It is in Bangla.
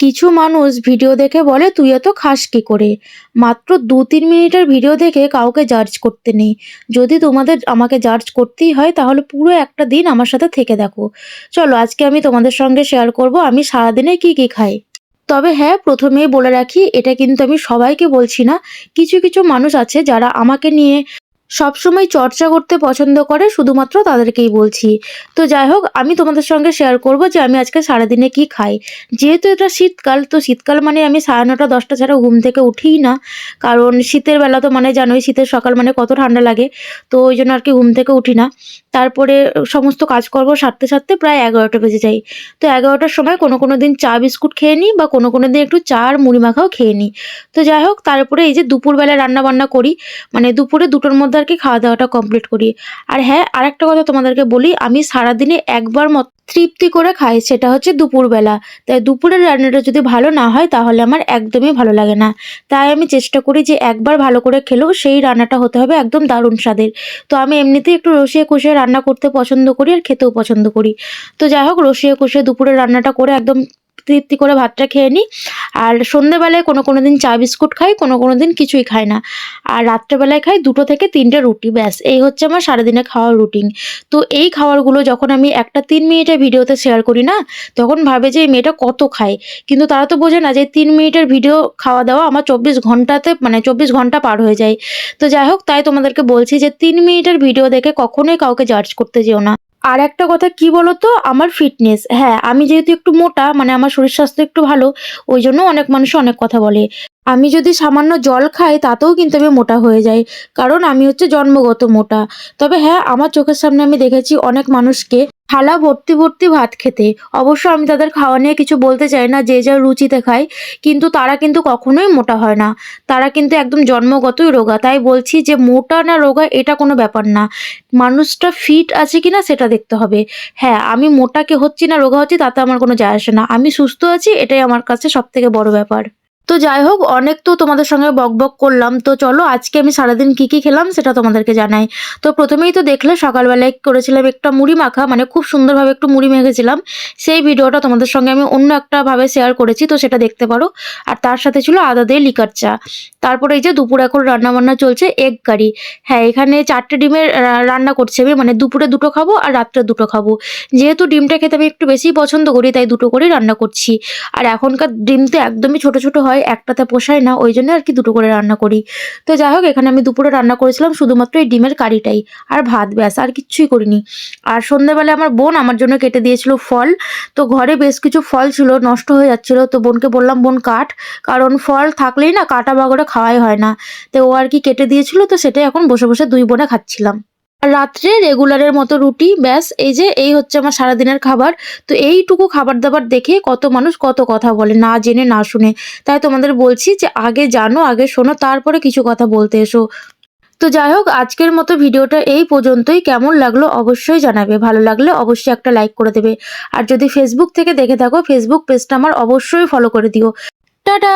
কিছু মানুষ ভিডিও দেখে বলে, তুই এত খাস কি করে? মাত্র দু তিন মিনিটের ভিডিও দেখে কাউকে জার্জ করতে নেই। যদি তোমাদের, আমাকে জার্জ করতেই হয়, তাহলে পুরো একটা দিন আমার সাথে থেকে দেখো। চলো, আজকে আমি তোমাদের সঙ্গে শেয়ার করব, আমি সারাদিনে কি কি খাই। তবে হ্যাঁ প্রথমেই বলে রাখি, এটা কিন্তু আমি সবাইকে বলছি না, কিছু কিছু মানুষ আছে যারা আমাকে নিয়ে সবসময় চর্চা করতে পছন্দ করে, শুধুমাত্র তাদেরকেই বলছি। তো যাই হোক, আমি তোমাদের সঙ্গে শেয়ার করব যে আমি আজকে সারাদিনে কি খাই। যেহেতু এটা শীতকাল, তো শীতকাল মানে আমি সাড়ে নটা, দশটা ছাড়া ঘুম থেকে উঠিই না। কারণ শীতের বেলা তো মানে জানোই, শীতের সকাল মানে কত ঠান্ডা লাগে। তো ওই জন্য আর কি ঘুম থেকে উঠি না। তারপরে সমস্ত কাজকর্ম সারতে সারতে প্রায় এগারোটা বেজে যাই তো এগারোটার সময় কোনো কোনো দিন চা, বিস্কুট খেয়ে নিই বা কোনো কোনো দিন একটু চা আর মুড়ি মাখাও খেয়ে নিই। তো যাই হোক, তারপরে এই যে দুপুরবেলা রান্না বান্না করি। মানে দুপুরে দুটোর মধ্যে আর কি খাওয়া দাওয়াটা কমপ্লিট করি। আর হ্যাঁ আরেকটা কথা তোমাদেরকে বলি, আমি সারাদিনে একবার মত তৃপ্তি করে খাই, সেটা হচ্ছে দুপুরবেলা। তাই দুপুরের রান্নাটা যদি ভালো না হয়, তাহলে আমার একদমই ভালো লাগে না। তাই আমি চেষ্টা করি যে একবার ভালো করে খেলেও সেই রান্নাটা হতে হবে একদম দারুণ স্বাদের। তো আমি এমনিতেই একটু রসিয়ে কষিয়ে রান্না করতে পছন্দ করি আর খেতেও পছন্দ করি। তো যাই হোক, রসিয়ে কষিয়ে দুপুরের রান্নাটা করে একদম তৃপ্তি করে ভাতটা খেয়ে নিই আর সন্ধেবেলায় কোনো কোনো দিন চা বিস্কুট খাই, কোনো কোনো দিন কিছুই খাই না। আর রাত্রেবেলায় খাই দুটো থেকে তিনটে রুটি, ব্যাস। এই হচ্ছে আমার সারাদিনে খাওয়ার রুটিন তো এই খাবারগুলো যখন আমি একটা তিন মিনিটের ভিডিওতে শেয়ার করি না, তখন ভাবে যে এই মেয়েটা কত খায়। কিন্তু তারা তো বোঝে না যে তিন মিনিটের ভিডিও খাওয়া দাওয়া আমার চব্বিশ ঘন্টাতে মানে চব্বিশ ঘণ্টা পার হয়ে যায়। তো যাই হোক, তাই তোমাদেরকে বলছি যে তিন মিনিটের ভিডিও দেখে কখনোই কাউকে জাজ করতে যেও না। আর একটা কথা, কি বলতো? আমার ফিটনেস হ্যাঁ আমি যেহেতু একটু মোটা মানে আমার শরীর স্বাস্থ্য একটু ভালো, ওই জন্য অনেক মানুষ অনেক কথা বলে। আমি যদি সামান্য জল খাই, তাতেও কিন্তু আমি মোটা হয়ে যাই, কারণ আমি হচ্ছে জন্মগত মোটা। তবে হ্যাঁ আমার চোখের সামনে আমি দেখেছি অনেক মানুষকে থালা ভর্তি ভর্তি ভাত খেতে। অবশ্য আমি তাদের খাওয়া নিয়ে কিছু বলতে চাই না, যে যার রুচিতে খায়, কিন্তু তারা কিন্তু কখনোই মোটা হয় না। তারা কিন্তু একদম জন্মগতই রোগা। তাই বলছি যে, মোটা না রোগা, এটা কোনো ব্যাপার না। মানুষটা ফিট আছে কিনা সেটা দেখতে হবে। হ্যাঁ আমি মোটাকে হচ্ছি না রোগা হচ্ছি, তাতে আমার কোনো যায় আসে না। আমি সুস্থ আছি, এটাই আমার কাছে সব থেকে বড় ব্যাপার। তো যাই হোক, অনেক তো তোমাদের সঙ্গে বক বক করলাম। তো চলো, আজকে আমি সারাদিন কি কি খেলাম সেটা তোমাদেরকে জানাই। তো প্রথমেই তো দেখলে, সকালবেলায় করেছিলাম একটা মুড়ি মাখা মানে খুব সুন্দরভাবে একটু মুড়ি মেখেছিলাম সেই ভিডিওটা তোমাদের সঙ্গে আমি অন্য একটা ভাবে শেয়ার করেছি, তো সেটা দেখতে পারো। আর তার সাথে ছিল আদা দিয়ে লিকার চা। তারপরে এই যে দুপুর এখন রান্না বান্না চলছে এগ কারি হ্যাঁ এখানে চারটে ডিমের রান্না করছি আমি মানে দুপুরে দুটো খাব আর রাত্রে দুটো খাব। যেহেতু ডিমটা খেতে আমি একটু বেশি পছন্দ করি, তাই দুটো করেই রান্না করছি। আর এখনকার ডিম তো একদমই ছোট ছোট হয় একটাতে পোষায় না, ওই জন্য আর কি দুটো করে রান্না করি। তো যাই হোক, এখানে আমি দুপুরে রান্না করেছিলাম শুধুমাত্র এই ডিমের কারিটাই। আর ভাত ব্যাস, আর কিচ্ছুই করিনি। আর সন্ধ্যেবেলা আমার বোন আমার জন্য কেটে দিয়েছিল ফল। তো ঘরে বেশ কিছু ফল ছিল, নষ্ট হয়ে যাচ্ছিল। তো বোনকে বললাম, বোন, কাট। কারণ ফল থাকলেই না কাটা বাগড়ে খাওয়াই হয় না। তো ও আর কি কেটে দিয়েছিল, তো সেটাই এখন বসে বসে দুই বোনে খাচ্ছিলাম। রাত্রে রেগুলারের মতো রুটি, ব্যাস, এই যে, এই হচ্ছে আমার সারাদিনের খাবার। তো এইটুকু খাবার দাবার দেখে কত মানুষ কত কথা বলে, না জেনে, না শুনে। তাই তোমাদের বলছি যে, আগে জানো, আগে শোনো, তারপরে কিছু কথা বলতে এসো। তো যাই হোক, আজকের মতো ভিডিওটা এই পর্যন্তই। কেমন লাগল অবশ্যই জানাবে। ভালো লাগলে অবশ্যই একটা লাইক করে দেবে। আর যদি ফেসবুক থেকে দেখে থাকো ফেসবুক পেজটা আমার অবশ্যই ফলো করে দিও। টাটা!